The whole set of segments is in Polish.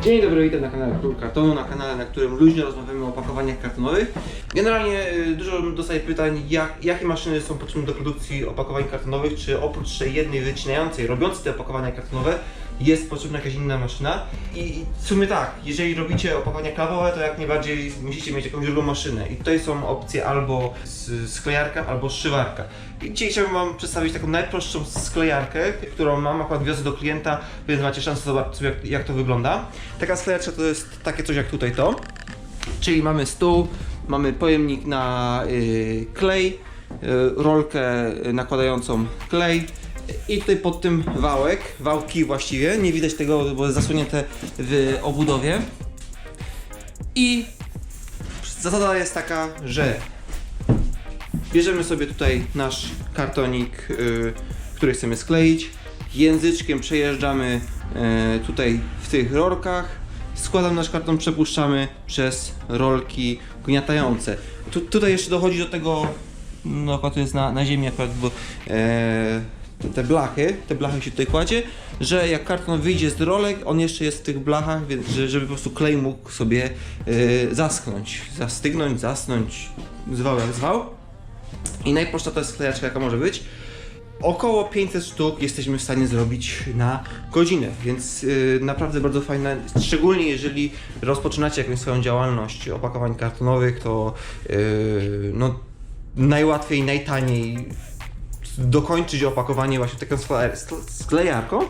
Dzień dobry, witam na kanale Król Kartonu, na kanale, na którym luźno rozmawiamy o opakowaniach kartonowych. Generalnie y, dużo dostaję pytań, jak, jakie maszyny są potrzebne do produkcji opakowań kartonowych, czy oprócz jednej wycinającej, robiącej te opakowania kartonowe, jest potrzebna jakaś inna maszyna. I w sumie tak, jeżeli robicie opakowania klawowe, to jak najbardziej musicie mieć jakąś drugą maszynę. I tutaj są opcje albo sklejarka, albo szywarka. I dzisiaj chciałbym Wam przedstawić taką najprostszą sklejarkę, którą mam, akurat wiozę do klienta, więc macie szansę zobaczyć sobie jak, jak to wygląda. Taka sklejarka to jest takie coś jak tutaj to. Czyli mamy stół, mamy pojemnik na y, klej, y, rolkę nakładającą klej i tutaj pod tym wałek, wałki właściwie, nie widać tego, bo jest zasłonięte w obudowie. I zasada jest taka, że bierzemy sobie tutaj nasz kartonik, y, który chcemy skleić, języczkiem przejeżdżamy y, tutaj w tych rolkach, składamy nasz karton, przepuszczamy przez rolki gniatające. Tu, tutaj jeszcze dochodzi do tego, no to jest na, na ziemi akurat, bo e, te- blachy, te blachy się tutaj kładzie, że jak karton wyjdzie z rolek, on jeszcze jest w tych blachach, więc że- żeby po prostu klej mógł sobie e, zaschnąć, zastygnąć, zasnąć, zwał jak zwał. I najprostsza to jest sklejaczka, jaka może być. Około 500 sztuk jesteśmy w stanie zrobić na godzinę, więc yy, naprawdę bardzo fajne. Szczególnie jeżeli rozpoczynacie jakąś swoją działalność opakowań kartonowych, to yy, no, najłatwiej, najtaniej dokończyć opakowanie właśnie taką skle- skle- sklejarką.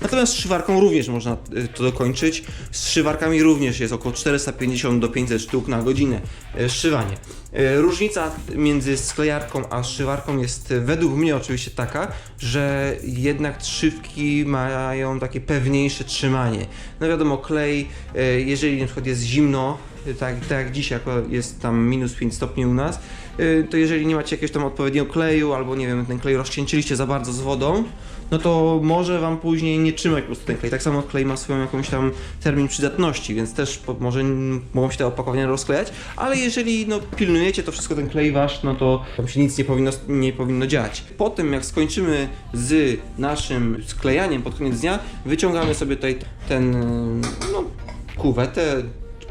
Natomiast z szywarką również można y, to dokończyć. Z szywarkami również jest około 450 do 500 sztuk na godzinę y, szywanie. Y, Różnica między sklejarką a szywarką jest według mnie oczywiście taka, że jednak trzywki mają takie pewniejsze trzymanie. No wiadomo, klej, jeżeli na przykład jest zimno, tak, tak jak dzisiaj, jako jest tam minus 5 stopni u nas, y, to jeżeli nie macie jakiegoś tam odpowiedniego kleju, albo nie wiem, ten klej rozcieńczyliście za bardzo z wodą, no to może wam później nie trzymać po prostu ten klej. Tak samo klej ma swoją jakąś tam termin przydatności, więc też po, może mogą się te opakowania rozklejać, ale jeżeli no, pilnujecie to wszystko, ten klej wasz, no to tam się nic nie powinno, nie powinno dziać. Po tym jak skończymy z naszym sklejaniem pod koniec dnia, wyciągamy sobie tutaj ten, no, kuwetę,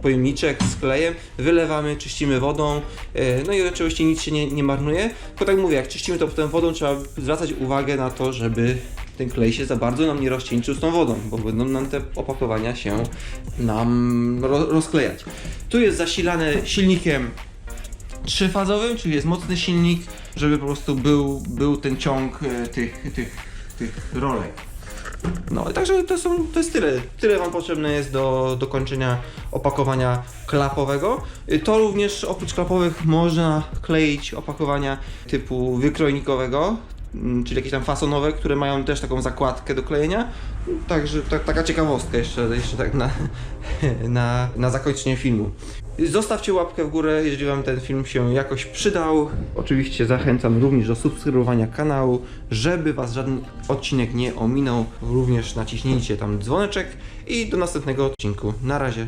pojemniczek z klejem, wylewamy, czyścimy wodą, e, no i oczywiście nic się nie, nie marnuje, tylko tak mówię, jak czyścimy to potem wodą, trzeba zwracać uwagę na to, żeby ten klej się za bardzo nam nie rozcieńczył z tą wodą, bo będą nam te opakowania się nam ro, rozklejać. Tu jest zasilane silnikiem trzyfazowym, czyli jest mocny silnik, żeby po prostu był, był ten ciąg e, tych, tych, tych rolek. No i także to, są, to jest tyle. Tyle Wam potrzebne jest do dokończenia opakowania klapowego. Y, To również oprócz klapowych można kleić opakowania typu wykrojnikowego, mm, czyli jakieś tam fasonowe, które mają też taką zakładkę do klejenia. Także ta, taka ciekawostka jeszcze, jeszcze tak na, na, na zakończenie filmu. Zostawcie łapkę w górę, jeżeli Wam ten film się jakoś przydał. Oczywiście zachęcam również do subskrybowania kanału, żeby Was żaden odcinek nie ominął. Również naciśnijcie tam dzwoneczek i do następnego odcinku. Na razie.